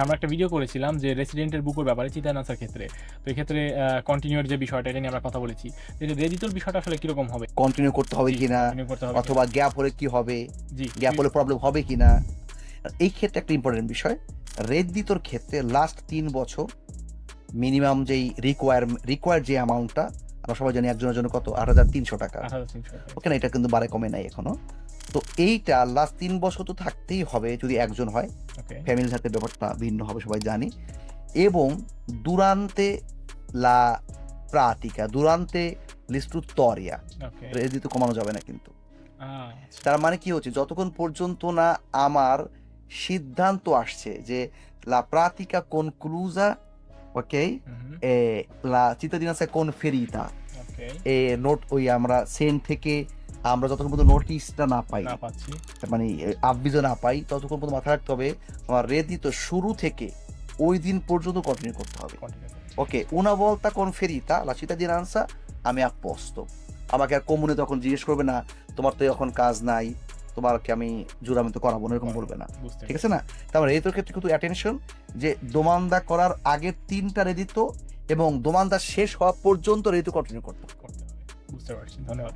আমরা একটা ভিডিও করেছিলাম যে রেসিডেন্টের বুকের ব্যাপারে চিতানাসার ক্ষেত্রে। তো এই ক্ষেত্রে কন্টিনিউর যে বিষয়টা এটা নিয়ে আমরা কথা বলেছি। যে রেদিতর বিষয়টা আসলে কীরকম হবে? কন্টিনিউ করতে হবে কিনা? অথবা গ্যাপ হলে কি হবে? জি গ্যাপ হলে প্রবলেম হবে কিনা? এই ক্ষেত্রে একটা ইম্পর্টেন্ট বিষয়। রেড দিতর ক্ষেত্রে লাস্ট তিন বছর মিনিমাম যেই রিকোয়ার রিকোয়ার যে অ্যামাউন্টটা আমরা সবাই জানি একজনের জন্য কত? আট হাজার তিনশো টাকা। ওকে না এটা কিন্তু বারে কমে নাই এখনও। তো এইটা লাস্ট তিন বছর তো থাকতেই হবে যদি একজন হয়। ফ্যামিলির সাথে ব্যাপারটা ভিন্ন হবে সবাই জানি। এবং দুরান্তে লা প্রাতিকা দুরান্তে লিস্টুতরিয়া রেদি তো কমানো যাবে না কিন্তু। আচ্ছা। তার মানে কি হচ্ছে? যতক্ষণ পর্যন্ত না আমার সিদ্ধান্ত আসছে যে লা প্রাতিকা conclusa ok? হুম, e la cittadinanza conferita okay এ নোট ওই আমরা সেন্ট থেকে আমরা যতক্ষণ পর্যন্ত নোটিশটা না পাই মানে আববিজ না পাই ততক্ষণ পর্যন্ত মাথায় রাখতে হবে আমার রেদি তো শুরু থেকে ওই দিন পর্যন্ত কন্টিনিউ করতে হবে okay continue okay una volta conferita দিন আনসা আমি posto আমাকে আর কমুনে তখন জিজ্ঞেস করবে না তোমার তো এখন কাজ নাই তোমাকে আমি জুরামিত করাবো না এরকম বলবে না। ঠিক আছে না? তারপরে তোর ক্ষেত্রে কিন্তু অ্যাটেনশন যে দোমান্দা করার আগে তিনটা রেদিত এবং দোমান্দা শেষ হওয়া পর্যন্ত রেদিত কন্টিনিউ করতে হবে। বুঝতে পারছি। ধন্যবাদ